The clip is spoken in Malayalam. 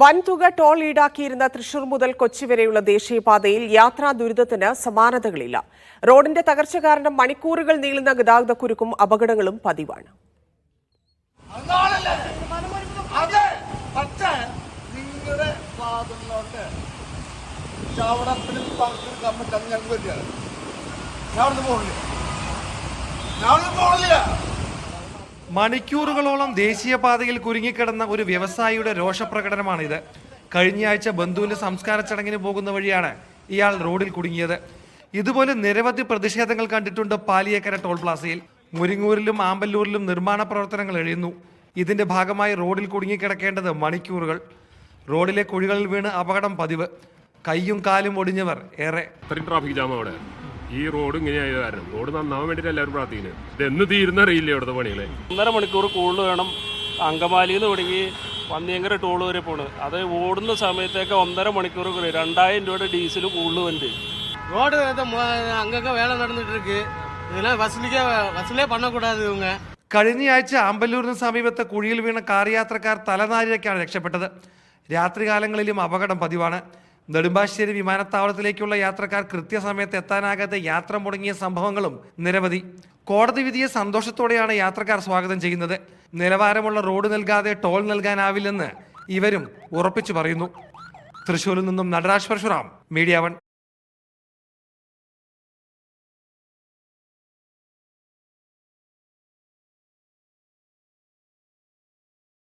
വൻതുക ടോൾ ഈടാക്കിയിരുന്ന തൃശൂർ മുതൽ കൊച്ചി വരെയുള്ള ദേശീയപാതയിൽ യാത്രാ ദുരിതത്തിന് സമാനതകളില്ല. റോഡിന്റെ തകർച്ച കാരണം മണിക്കൂറുകൾ നീളുന്ന ഗതാഗത കുരുക്കും അപകടങ്ങളും പതിവാണ്. ഞാൻ അവിടുന്ന് മണിക്കൂറുകളോളം ദേശീയപാതയിൽ കുരുങ്ങിക്കിടന്ന ഒരു വ്യവസായിയുടെ രോഷപ്രകടനമാണിത്. കഴിഞ്ഞയാഴ്ച ബന്ധുവിന്റെ സംസ്കാര ചടങ്ങിന് പോകുന്ന വഴിയാണ് ഇയാൾ റോഡിൽ കുടുങ്ങിയത്. ഇതുപോലെ നിരവധി പ്രതിഷേധങ്ങൾ കണ്ടിട്ടുണ്ട് പാലിയേക്കര ടോൾ പ്ലാസയിൽ. മുരിങ്ങൂരിലും ആമ്പല്ലൂരിലും നിർമ്മാണ പ്രവർത്തനങ്ങൾ എഴുതുന്നു ഇതിന്റെ ഭാഗമായി റോഡിൽ കുടുങ്ങിക്കിടക്കേണ്ടത് മണിക്കൂറുകൾ. റോഡിലെ കുഴികളിൽ വീണ് അപകടം പതിവ്. കൈയും കാലും ഒടിഞ്ഞവർ ഏറെ. ട്രാഫിക് ജാം അവിടെ. ഈ റോഡ് ഇങ്ങനെയായ കാരണം റോഡ് നന്നാവാൻ വേണ്ടിയിട്ട് എല്ലാവരും പ്രാർത്ഥിക്കുന്നത് ഇത് എന്ന് തീരുന്ന അറിയില്ല ഇവിടുത്തെ പണികളെ ഒന്നര മണിക്കൂർ കൂടുതൽ വേണം അങ്കമാലിയിൽ നിന്ന് തുടങ്ങി പന്നിയങ്കര ടോൾ വരെ പോണ് അത് ഓടുന്ന സമയത്തേക്ക് ഒന്നര മണിക്കൂർ കൂടി രണ്ടായിരം രൂപയുടെ ഡീസൽ കൂടുതൽ വണ്ടി ரோடு வந்து மொ- அங்கங்க வேலை நடந்துட்டு இருக்கு இதெல்லாம் வசூலிக்க வசூலே பண்ணக்கூடாது இவங்க കഴിഞ്ഞയാഴ്ച ആമ്പല്ലൂരിന് സമീപത്ത് കുഴിയിൽ വീണ കാർ യാത്രക്കാർ തലനാരിഴയ്ക്കാണ് രക്ഷപ്പെട്ടത് രാത്രികാലങ്ങളിലും അപകടം പതിവാണ് നെടുമ്പാശ്ശേരി വിമാനത്താവളത്തിലേക്കുള്ള യാത്രക്കാർ കൃത്യസമയത്ത് എത്താനാകാതെ യാത്ര മുടങ്ങിയ സംഭവങ്ങളും നിരവധി. കോടതി വിധിയെ സന്തോഷത്തോടെയാണ് യാത്രക്കാർ സ്വാഗതം ചെയ്യുന്നത്. നിലവാരമുള്ള റോഡ് നൽകാതെ ടോൾ നൽകാനാവില്ലെന്ന് ഇവരും ഉറപ്പിച്ചു പറയുന്നു. തൃശൂരിൽ നിന്നും നടരാജ് പരശുറാം മീഡിയ വൺ.